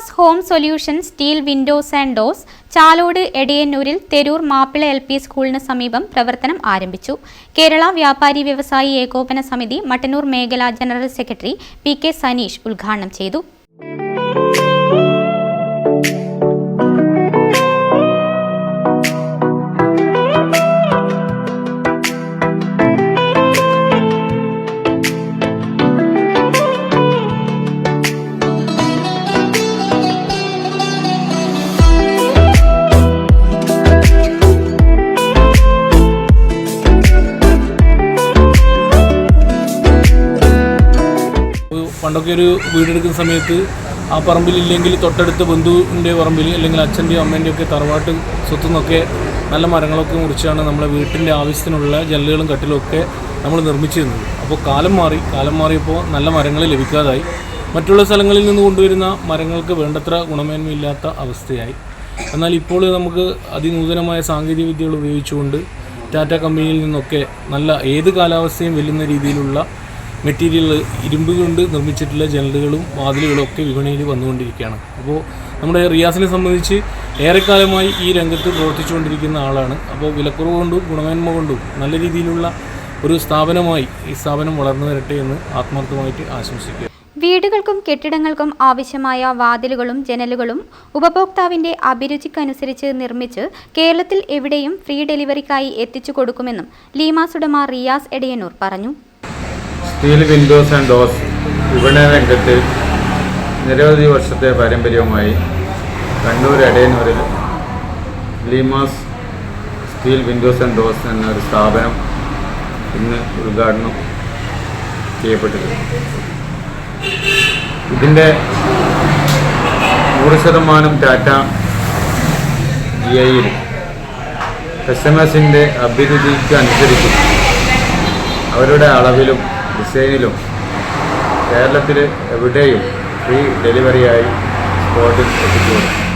Leemas home solution steel windows and doors Chalode എടയന്നൂരിൽ Theroor Mappila L P സ്കൂളിന് സമീപം പ്രവർത്തനം ആരംഭിച്ചു. കേരള വ്യാപാരി വ്യവസായി ഏകോപന സമിതി മട്ടന്നൂർ മേഖലാ general secretary P K Saneesh ഉദ്ഘാടനം ചെയ്തു. പണ്ടൊക്കെ ഒരു വീടെടുക്കുന്ന സമയത്ത് ആ പറമ്പിലില്ലെങ്കിൽ തൊട്ടടുത്ത ബന്ധുവിന്റെ പറമ്പിൽ അല്ലെങ്കിൽ അച്ഛന്റെയോ അമ്മേന്റെയോ ഒക്കെ തറവാട്ട് സ്വത്തു നിന്നൊക്കെ നല്ല മരങ്ങളൊക്കെ മുറിച്ചാണ് നമ്മളെ വീട്ടിന്റെ ആവശ്യത്തിനുള്ള ജനലുകളും കട്ടിലും ഒക്കെ നമ്മൾ നിർമ്മിച്ചിരുന്നത്. അപ്പോൾ കാലം മാറി കാലം മാറിയപ്പോൾ നല്ല മരങ്ങൾ ലഭിക്കാതായി. മറ്റുള്ള സ്ഥലങ്ങളിൽ നിന്ന് കൊണ്ടുവരുന്ന മരങ്ങൾക്ക് വേണ്ടത്ര ഗുണമേന്മയില്ലാത്ത അവസ്ഥയായി. എന്നാൽ ഇപ്പോൾ നമുക്ക് അതിനൂതനമായ സാങ്കേതിക വിദ്യകൾ ഉപയോഗിച്ചുകൊണ്ട് ടാറ്റ കമ്പനിയിൽ നിന്നൊക്കെ നല്ല ഏത് കാലാവസ്ഥയും വെല്ലുന്ന രീതിയിലുള്ള മെറ്റീരിയൽ ഇരുമ്പ് കൊണ്ട് നിർമ്മിച്ചിട്ടുള്ള ജനലുകളും വാതിലുകളും ഒക്കെ വിപണിയിൽ വന്നുകൊണ്ടിരിക്കുകയാണ്. അപ്പോൾ നമ്മുടെ റിയാസിനെ സംബന്ധിച്ച് ഏറെക്കാലമായി ഈ രംഗത്ത് പ്രവർത്തിച്ചുകൊണ്ടിരിക്കുന്ന ആളാണ്. അപ്പോൾ വിലക്കുറവ് കൊണ്ടും ഗുണമേന്മ കൊണ്ടും നല്ല രീതിയിലുള്ള ഒരു സ്ഥാപനമായി ഈ സ്ഥാപനം വളർന്നു വരട്ടെ എന്ന് ആത്മാർത്ഥമായിട്ട് ആശംസിക്കുക വീടുകൾക്കും കെട്ടിടങ്ങൾക്കും ആവശ്യമായ വാതിലുകളും ജനലുകളും ഉപഭോക്താവിന്റെ അഭിരുചിക്കനുസരിച്ച് നിർമ്മിച്ച് കേരളത്തിൽ എവിടെയും ഫ്രീ ഡെലിവറിക്കായി എത്തിച്ചു കൊടുക്കുമെന്നും ലീമാസ് ഉടമ റിയാസ് എടയന്നൂർ പറഞ്ഞു. സ്റ്റീൽ വിൻഡോസ് ആൻഡ് ഡോസ് വിപണന രംഗത്ത് നിരവധി വർഷത്തെ പാരമ്പര്യവുമായി Kannur അടയന്നൂരിൽ Leemas steel windows and doors എന്നൊരു സ്ഥാപനം ഇന്ന് ഉദ്ഘാടനം ചെയ്യപ്പെട്ടിട്ടുണ്ട് ഇതിന്റെ നൂറ് ശതമാനം ടാറ്റ ജി ഐയിൽ കസ്റ്റമേഴ്സിന്റെ അഭിരുചിക്ക് അനുസരിച്ച് അവരുടെ അളവിലും ഡിസൈനിലും കേരളത്തിൽ എവിടെയും ഫ്രീ ഡെലിവറിയായി സ്പോട്ടിൽ എത്തിച്ചു